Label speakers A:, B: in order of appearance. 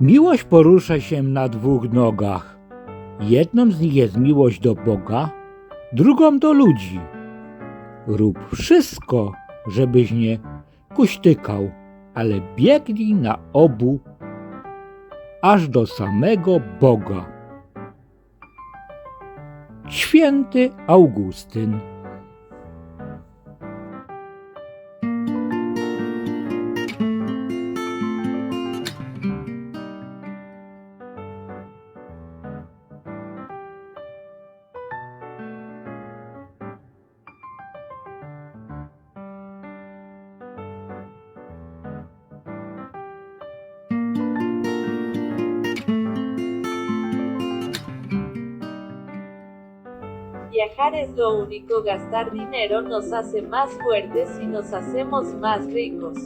A: Miłość porusza się na dwóch nogach. Jedną z nich jest miłość do Boga, drugą do ludzi. Rób wszystko, żebyś nie kuśtykał, ale biegnij na obu, aż do samego Boga. Święty Augustyn
B: Viajar es lo único, gastar dinero nos hace más fuertes y nos hacemos más ricos.